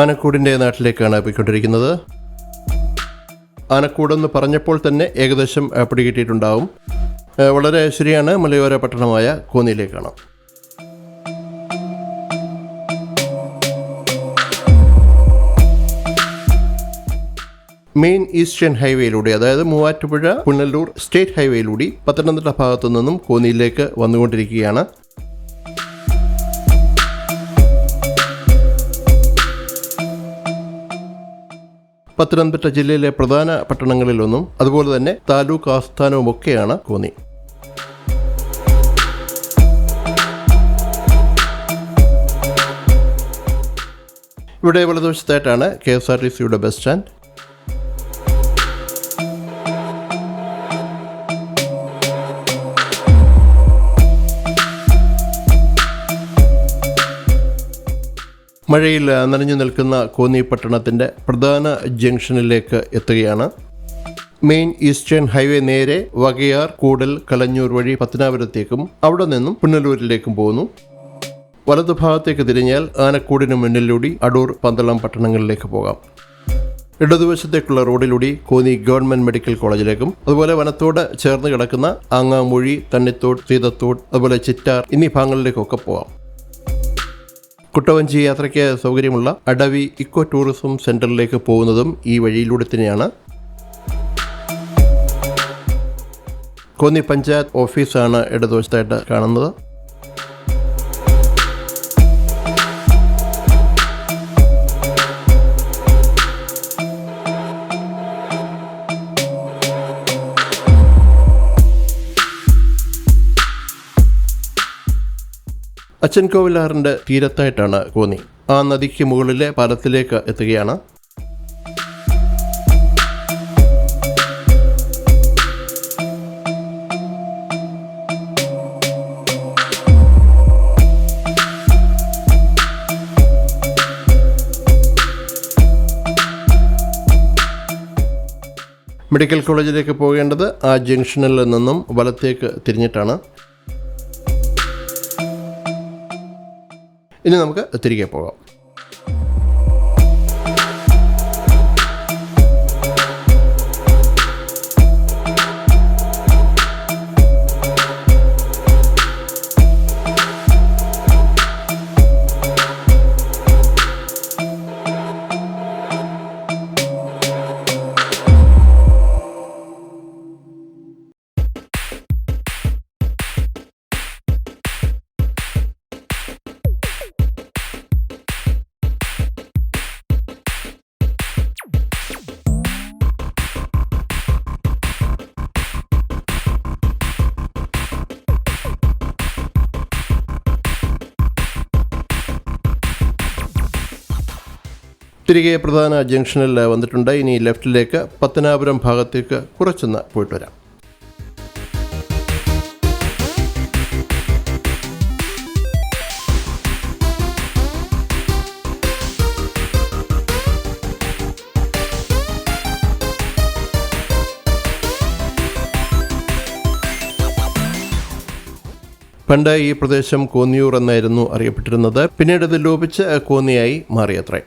ആനക്കൂടിന്റെ നാട്ടിലേക്കാണ് പോയിക്കൊണ്ടിരിക്കുന്നത്. ആനക്കൂടെന്ന് പറഞ്ഞപ്പോൾ തന്നെ ഏകദേശം പിടികിട്ടിയിട്ടുണ്ടാവും വളരെ ശരിയാണ് മലയോര പട്ടണമായ കോന്നിയിലേക്കാണ്. മെയിൻ ഈസ്റ്റേൺ ഹൈവേയിലൂടെ അതായത് മൂവാറ്റുപുഴ പുനലൂർ സ്റ്റേറ്റ് ഹൈവേയിലൂടെ പത്തനംതിട്ട ഭാഗത്തു നിന്നും കോന്നിയിലേക്ക് വന്നുകൊണ്ടിരിക്കുകയാണ്. പത്തനംതിട്ട ജില്ലയിലെ പ്രധാന പട്ടണങ്ങളിലൊന്നും അതുപോലെ തന്നെ താലൂക്ക് ആസ്ഥാനവുമൊക്കെയാണ് കോന്നി. ഇവിടെ വലതുവശത്തായിട്ടാണ് കെ എസ് ആർ ടി സിയുടെ ബസ് സ്റ്റാൻഡ്. മഴയിൽ നനഞ്ഞു നിൽക്കുന്ന കോന്നി പട്ടണത്തിന്റെ പ്രധാന ജംഗ്ഷനിലേക്ക് എത്തുകയാണ്. മെയിൻ ഈസ്റ്റേൺ ഹൈവേ നേരെ വകയാർ കൂടൽ കലഞ്ഞൂർ വഴി പത്തനാപുരത്തേക്കും അവിടെ നിന്നും പുനലൂരിലേക്കും പോകുന്നു. വലതുഭാഗത്തേക്ക് തിരിഞ്ഞാൽ ആനക്കൂടിന് മുന്നിലൂടി അടൂർ പന്തളം പട്ടണങ്ങളിലേക്ക് പോകാം. ഇടതുവശത്തേക്കുള്ള റോഡിലൂടെ കോന്നി ഗവൺമെന്റ് മെഡിക്കൽ കോളേജിലേക്കും അതുപോലെ വനത്തോട് ചേർന്ന് കിടക്കുന്ന ആങ്ങാമൊഴി തണ്ണിത്തോട് സീതത്തോട് അതുപോലെ ചിറ്റാർ എന്നീ ഭാഗങ്ങളിലേക്കൊക്കെ പോകാം. കുട്ടവഞ്ചി യാത്രയ്ക്ക് സൗകര്യമുള്ള അടവി ഇക്കോ ടൂറിസം സെന്ററിലേക്ക് പോകുന്നതും ഈ വഴിയിലൂടെ തന്നെയാണ്. കോന്നി പഞ്ചായത്ത് ഓഫീസാണ് ഇടതുവശത്തായിട്ട് കാണുന്നത്. അച്ചൻകോവിലാറിന്റെ തീരത്തായിട്ടാണ് കോന്നി. ആ നദിക്ക് മുകളിലെ പാലത്തിലേക്ക് എത്തുകയാണ്. മെഡിക്കൽ കോളേജിലേക്ക് പോകേണ്ടത് ആ ജംഗ്ഷനിൽ നിന്നും വലത്തേക്ക് തിരിഞ്ഞിട്ടാണ്. ഇനി നമുക്ക് തിരികെ പോകാം. തിരികെ പ്രധാന ജംഗ്ഷനിൽ വന്നിട്ടുണ്ട്. ഇനി ലെഫ്റ്റിലേക്ക് പത്തനാപുരം ഭാഗത്തേക്ക് കുറച്ചൊന്ന് പോയിട്ട് വരാം. പണ്ട് ഈ പ്രദേശം കോന്നിയൂർ എന്നായിരുന്നു അറിയപ്പെട്ടിരുന്നത്. പിന്നീട് ഇത് ലോപിച്ച് കോന്നിയായി മാറിയത്രേ.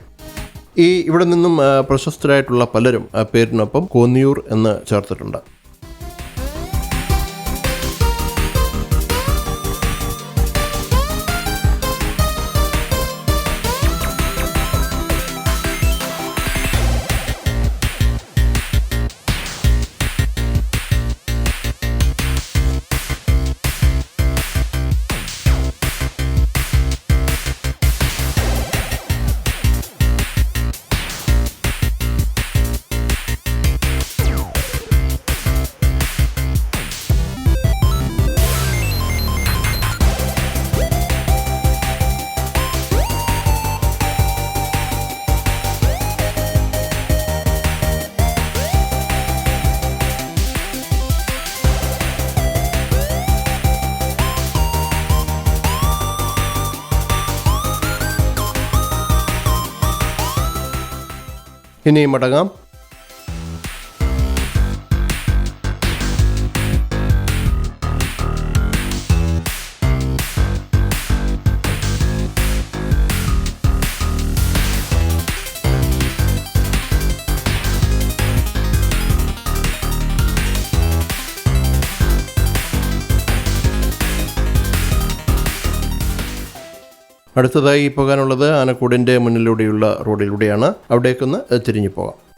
ഈ ഇവിടെ നിന്നും പ്രശസ്തരായിട്ടുള്ള പലരും പേരിനൊപ്പം കോന്നിയൂർ എന്ന് ചേർത്തിട്ടുണ്ട്. ഇനി മടങ്ങാം അടുത്തതായി പോകാനുള്ളത് ആനക്കൂടിന്റെ മുന്നിലൂടെയുള്ള റോഡിലൂടെയാണ്. അവിടേക്കൊന്ന് തിരിഞ്ഞു പോകാം.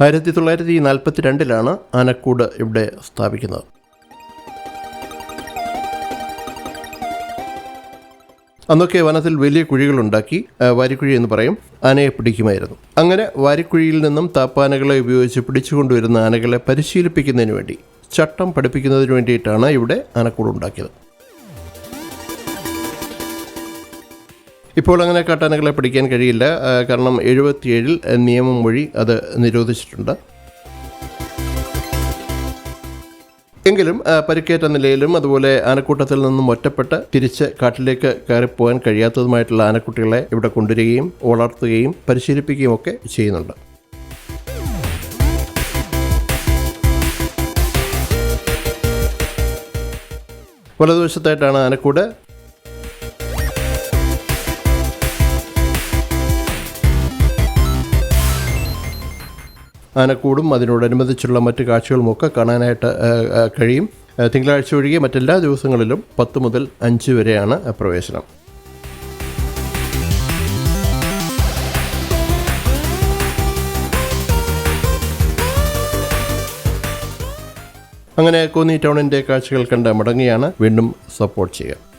ആയിരത്തി തൊള്ളായിരത്തി നാൽപ്പത്തി രണ്ടിലാണ് ആനക്കൂട് ഇവിടെ സ്ഥാപിക്കുന്നത്. അന്നൊക്കെ വനത്തിൽ വലിയ കുഴികളുണ്ടാക്കി വാരിക്കുഴി എന്ന് പറയും. ആനയെ പിടിക്കുമായിരുന്നു. അങ്ങനെ വാരിക്കുഴിയിൽ നിന്നും താപ്പാനകളെ ഉപയോഗിച്ച് പിടിച്ചുകൊണ്ടുവരുന്ന ആനകളെ പരിശീലിപ്പിക്കുന്നതിന് വേണ്ടി ചട്ടം പഠിപ്പിക്കുന്നതിന് വേണ്ടിയിട്ടാണ് ഇവിടെ ആനക്കൂട് ഉണ്ടാക്കിയത്. ഇപ്പോൾ അങ്ങനെ കാട്ടാനകളെ പിടിക്കാൻ കഴിയില്ല. കാരണം എഴുപത്തിയേഴിൽ നിയമം വഴി അത് നിരോധിച്ചിട്ടുണ്ട്. എങ്കിലും പരിക്കേറ്റ നിലയിലും അതുപോലെ ആനക്കൂട്ടത്തിൽ നിന്നും ഒറ്റപ്പെട്ട് തിരിച്ച് കാട്ടിലേക്ക് കയറിപ്പോകാൻ കഴിയാത്തതുമായിട്ടുള്ള ആനക്കുട്ടികളെ ഇവിടെ കൊണ്ടുവരികയും വളർത്തുകയും പരിശീലിപ്പിക്കുകയും ഒക്കെ ചെയ്യുന്നുണ്ട്. വലതുവശത്തായിട്ടാണ് ആനക്കൂട്. ആനക്കൂടും അതിനോടനുബന്ധിച്ചുള്ള മറ്റ് കാഴ്ചകളുമൊക്കെ കാണാനായിട്ട് കഴിയും. തിങ്കളാഴ്ച ഒഴികെ മറ്റെല്ലാ ദിവസങ്ങളിലും പത്ത് മുതൽ അഞ്ച് വരെയാണ് പ്രവേശനം. അങ്ങനെ കോന്നി ടൗണിന്റെ കാഴ്ചകൾ കണ്ട് മടങ്ങിയാണ് വീണ്ടും സപ്പോർട്ട് ചെയ്യുക.